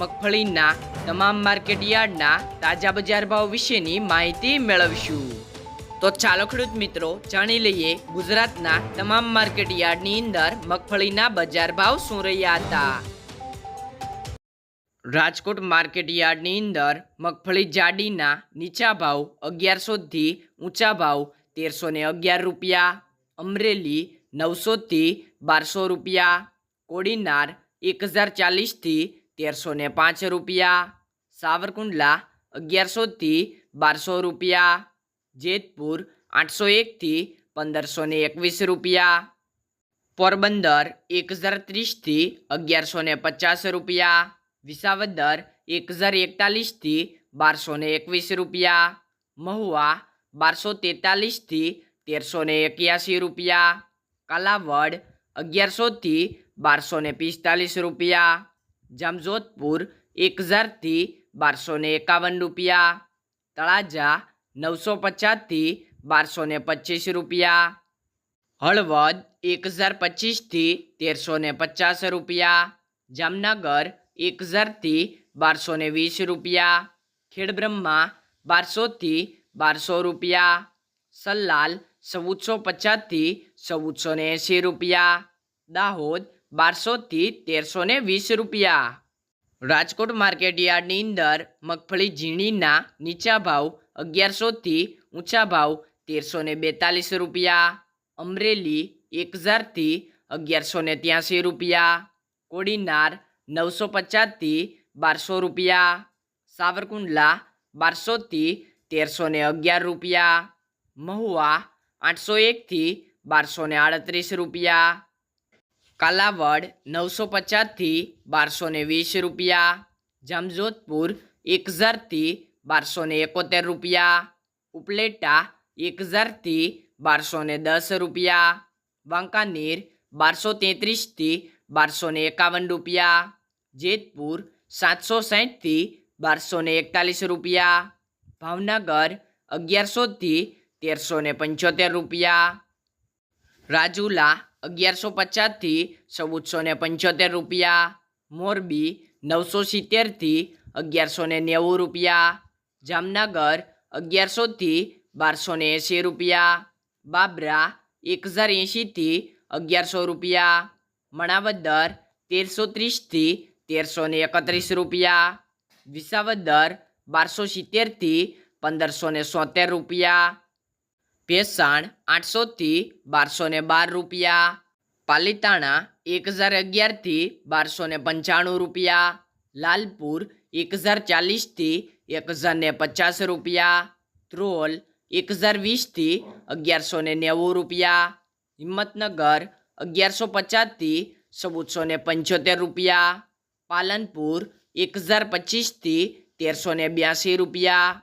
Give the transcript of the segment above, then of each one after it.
મગફળીના, તમામ માર્કેટ યાર્ડના તાજા બજાર ભાવ વિશેની માહિતી મેળવશું. તો ચાલો ખેડૂત મિત્રો, જાણી લઈએ ગુજરાતના તમામ માર્કેટ યાર્ડની અંદર મગફળીના બજાર ભાવ શું રહ્યા હતા. રાજકોટ માર્કેટ યાર્ડની અંદર મગફળી જાડીના નીચા ભાવ અગિયારસોથી ઊંચા ભાવ તેરસો ને અગિયાર રૂપિયા, અમરેલી નવસોથી બારસો રૂપિયા, કોડીનાર એક હજાર ચાલીસથી તેરસો ને પાંચ રૂપિયા. સાવરકુંડલા અગિયારસોથી બારસો રૂપિયા. જેતપુર આઠસો એકથી પંદરસો ને એકવીસ રૂપિયા. પોરબંદર એક હજાર ત્રીસથી અગિયારસો ને પચાસ રૂપિયા. વિસાવદર એક હજાર એકતાલીસથી બારસો ને એકવીસ રૂપિયા. મહુવા બારસો તેતાલીસથી તેરસો ને એક્યાસી રૂપિયા. કાલાવડ અગિયારસોથી બારસો ને પિસ્તાલીસ રૂપિયા. જામજોધપુર એક હજારથી બારસો એકાવન રૂપિયા, તળાજા નવસો પચાસથી બારસો પચીસ રૂપિયા, હળવદ એક હજાર પચીસથી તેરસો પચાસ રૂપિયા, જામનગર એક હજારથી બારસો વીસ રૂપિયા, ખેડબ્રહ્મા બારસોથી બારસો રૂપિયા, સલ્લાલ ચૌદસો પચાસથી ચૌદસો એંસી રૂપિયા, દાહોદ બારસોથી તેરસો ને વીસ રૂપિયા. રાજકોટ માર્કેટ યાર્ડની અંદર મગફળી ઝીણીના નીચા ભાવ અગિયારસોથી ઊંચા ભાવ તેરસો ને બેતાલીસ રૂપિયા. અમરેલી એક હજારથી અગિયારસો ને ત્યાંસી રૂપિયા. કોડીનાર નવસો પચાસથી બારસો રૂપિયા. સાવરકુંડલા બારસોથી તેરસો ને અગિયાર રૂપિયા. મહુવા આઠસો એકથી બારસો ને આડત્રીસ રૂપિયા. કાલાવડ નવસો પચાસથી બારસો ને વીસ રૂપિયા. જામજોધપુર એક હજારથી બારસો ને એકોતેર રૂપિયા. ઉપલેટા એક હજારથી બારસો ને દસ રૂપિયા. વાંકાનેર બારસો તેત્રીસથી બારસો ને એકાવન રૂપિયા. જેતપુર સાતસો સાઠથી બારસો ને એકતાલીસ રૂપિયા. ભાવનગર અગિયારસોથી તેરસો ને પંચોતેર રૂપિયા. રાજુલા અગિયારસો પચાસથી ચૌદસો ને પંચોતેર રૂપિયા. મોરબી નવસો સિત્તેરથી અગિયારસો ને નેવું રૂપિયા. જામનગર અગિયારસોથી બારસો ને એંસી રૂપિયા. બાબરા એક હજાર એંશીથી અગિયારસો રૂપિયા. મણાવદર તેરસો ત્રીસથી તેરસો ને એકત્રીસ રૂપિયા. વિસાવદર બારસો સિત્તેરથી પંદરસો ને રૂપિયા. ભેસાણ આઠસોથી બારસો ને બાર રૂપિયા. પાલીતાણા એક હજાર અગિયારથી બારસો ને પંચાણું રૂપિયા. લાલપુર એક હજાર ચાલીસથી એક હજાર ને પચાસ રૂપિયા. ધ્રોલ એક હજાર વીસથી અગિયારસો ને નેવું રૂપિયા. હિંમતનગર અગિયારસો પચાસથી ચૌદસો ને પંચોતેર રૂપિયા. પાલનપુર એક હજાર પચીસથી તેરસો ને બ્યાસી રૂપિયા.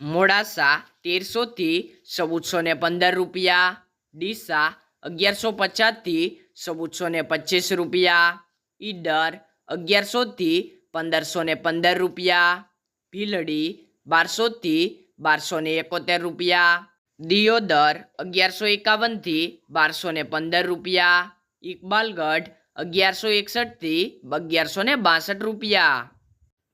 મોડાસા તેરસોથી ચૌદસો ને પંદર રૂપિયા. ડીસા અગિયારસો પચાસથી ચૌદસો ને પચીસ રૂપિયા. ઈડર અગિયારસોથી પંદરસો ને પંદર રૂપિયા. ભીલડી બારસોથી બારસો ને એકોતેર રૂપિયા. દિયોદર અગિયારસો એકાવનથી બારસો ને પંદર રૂપિયા. ઇકબાલગઢ અગિયારસો એકસઠથી અગિયારસો ને બાસઠ રૂપિયા.